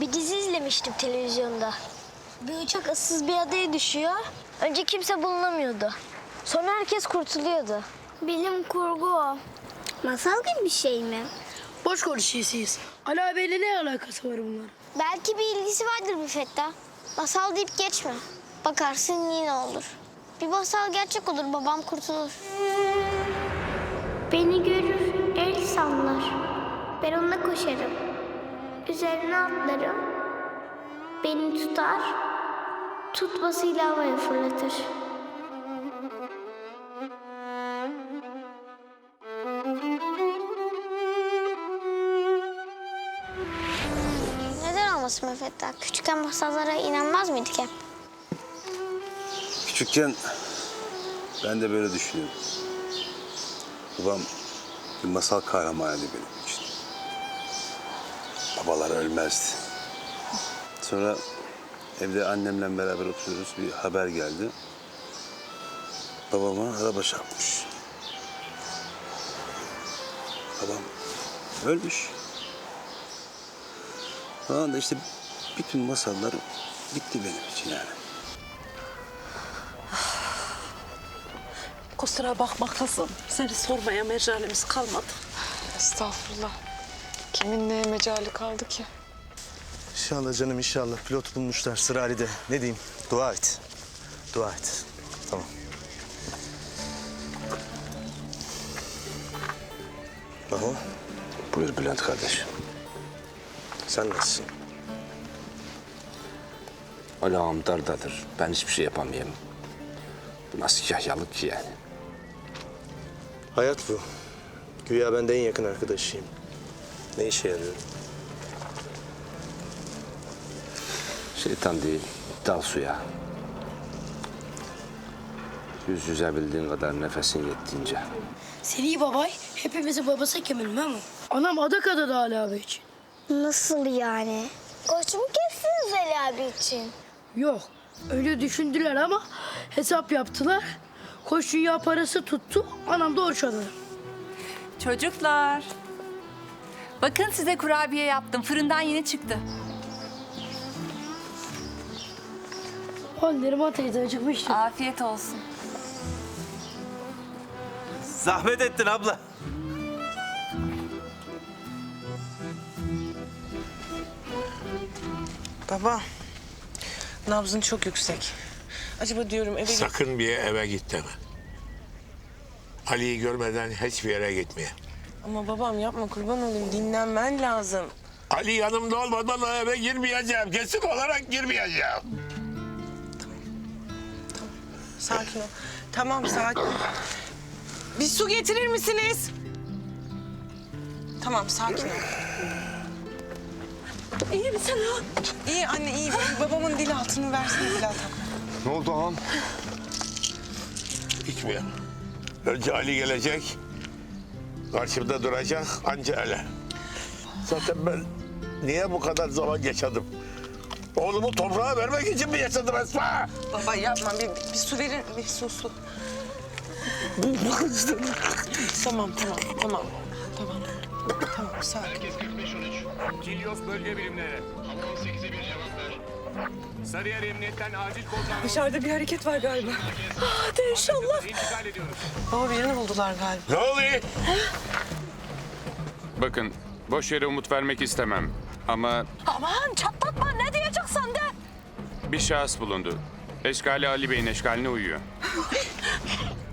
Bir dizi izlemiştim televizyonda. Bir uçak ıssız bir adaya düşüyor. Önce kimse bulunamıyordu. Sonra herkes kurtuluyordu. Bilim kurgu o. Masal gibi bir şey mi? Boş konuşuyorsunuz. Ali abiyle ne alakası var bunların? Belki bir ilgisi vardır Müfetta. Masal deyip geçme. Bakarsın yine olur. Bir masal gerçek olur, babam kurtulur. Beni görür, el sallar. Ben ona koşarım. Üzerine atlarım. Beni tutar, tutmasıyla havaya fırlatır. Neden olmasın Müfetta? Küçükken masallara inanmaz mıydık hep? Küçükken ben de böyle düşünüyordum. Babam bir masal kahramanıydı benim. Babalar ölmezdi. Sonra evde annemle beraber oturuyoruz. Bir haber geldi. Babama araba çarpmış. Babam ölmüş. O anda işte bütün masallar bitti benim için yani. Kusura bakma kızım. Seni sormaya mecalimiz kalmadı. Estağfurullah. Kimin neye mecali kaldı ki? İnşallah canım inşallah. Pilot bulmuşlar sıra Ali'de. Ne diyeyim? Dua et. Dua et. Tamam. Baba Buyur Bülent kardeş. sen nasılsın? Alağım dardadır. Ben hiçbir şey yapamayayım. Bu nasıl yahyalık ki yani? Hayat bu. Güya ben de en yakın arkadaşıyım. Ne işe yarıyor? Şeytan değil, dal suya. Yüz yüze bildiğin kadar nefesin yettiğince. Seni babay hepimizin babası Kemal mi? Anam adak adadı Ali abi için. Nasıl yani? Koç mu kestiniz Ali abi için? Yok öyle düşündüler ama hesap yaptılar. Koş dünya parası tuttu. Anam da oruç adadı. Çocuklar. Bakın size kurabiye yaptım. Fırından yeni çıktı. O Neriman teyze acıkmıştı. Afiyet olsun. Zahmet ettin abla. Baba, nabzın çok yüksek. Acaba diyorum eve git. Sakın bir eve git deme. Ali'yi görmeden hiçbir yere gitmeye. Ama babam yapma kurban olayım dinlenmen lazım. Ali yanımda olmadan o eve girmeyeceğim. Kesin olarak girmeyeceğim. Sakin ol. Tamam sakin. Bir su getirir misiniz? Tamam sakin ol. İyi misin ha? İyi anne iyi. Babamın dil altını versene Bilal Ne oldu ağam? Gitmiyor. Önce Ali gelecek. Karşımda duracak anca öyle. Zaten ben niye bu kadar zaman yaşadım? Oğlumu toprağa vermek için mi yaşadım Esma? Baba yapma bir, bir su verin. Bir su su. Tamam tamam tamam. Tamam. Tamam sakin. Kilyos bölge birimleri. Hava 18'e bir cevap. Sarıyer Emniyet'ten acil kodlanma. Dışarıda bir hareket var galiba. Hadi inşallah. intikal ediyoruz. Baba birini buldular galiba. Ne oluyor? Bakın, boş yere umut vermek istemem. Ama Aman çatlatma ne diyeceksen de. bir şahıs bulundu. Eşkali Ali Bey'in eşkaline uyuyor.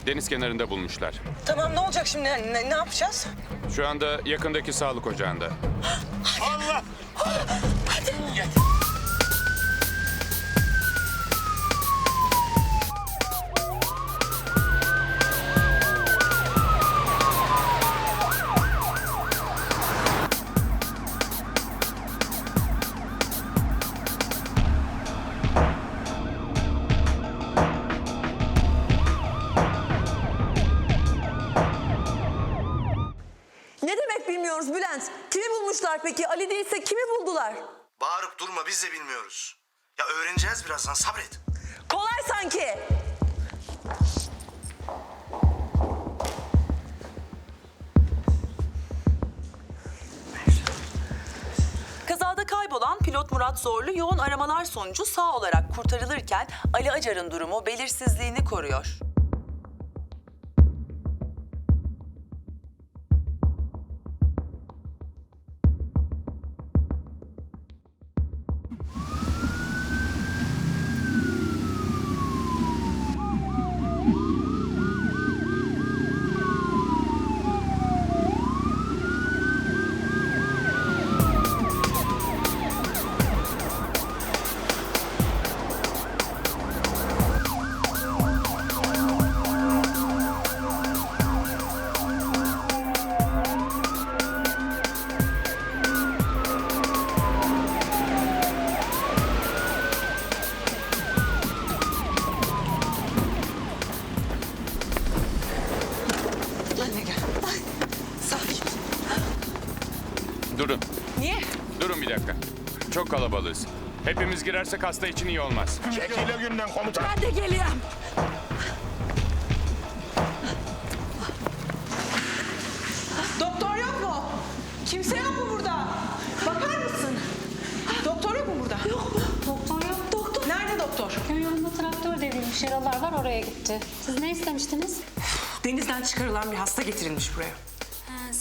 Deniz kenarında bulmuşlar. Tamam ne olacak şimdi? Ne, ne yapacağız? Şu anda yakındaki sağlık ocağında. Allah! Kimi bulmuşlar peki? Ali değilse kimi buldular? Bağırıp durma biz de bilmiyoruz. Ya öğreneceğiz birazdan sabret. Kolay sanki. Kazada kaybolan pilot Murat Zorlu yoğun aramalar sonucu sağ olarak kurtarılırken Ali Acar'ın durumu belirsizliğini koruyor. Durun bir dakika. Çok kalabalığız. Hepimiz girersek hasta için iyi olmaz. Çekil o günden komutan. Ben de geliyorum. Doktor yok mu? Kimse yok mu burada? Bakar mısın? Doktor yok mu burada? Yok. Doktor yok. Doktor. Nerede doktor? Köy yolunda traktör devrilmiş. Yaralar var oraya gitti. Siz ne istemiştiniz? Denizden çıkarılan bir hasta getirilmiş buraya.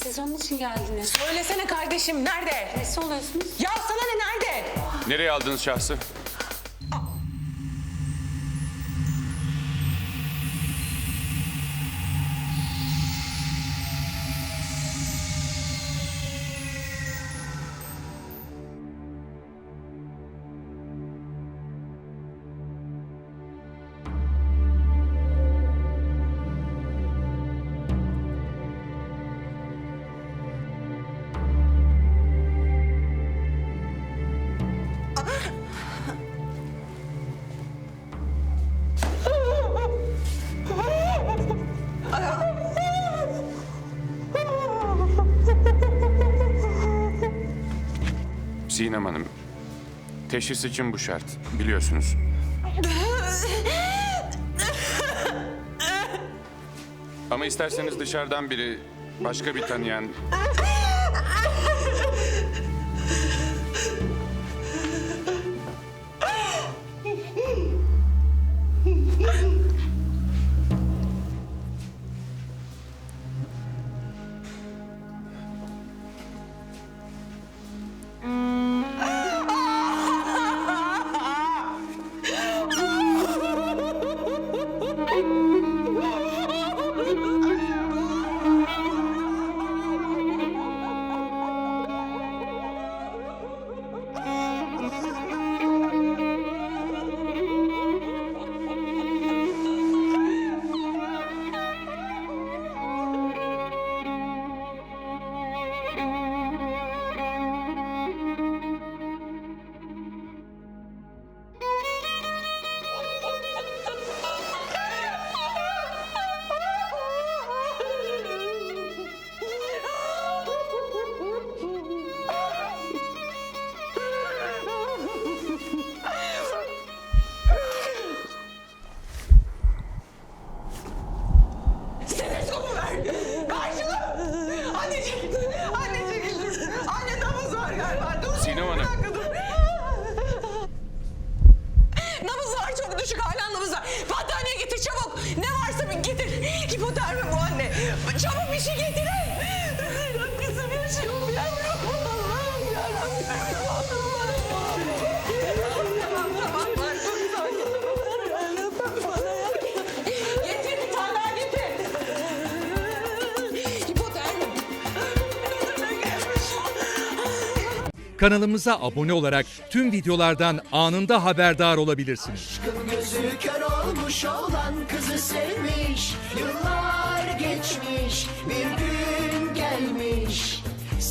Siz onun için geldiniz. Söylesene kardeşim nerede? Nesi oluyorsunuz? Ya sana ne nerede? Nereye aldınız şahsı? Sinem Hanım. Teşhis için bu şart. Biliyorsunuz. Ama isterseniz dışarıdan biri, başka bir tanıyan... Kanalımıza abone olarak tüm videolardan anında haberdar olabilirsiniz. Gözü kör olmuş olan kızı sevmiş Yıllar geçmiş bir gün gelmiş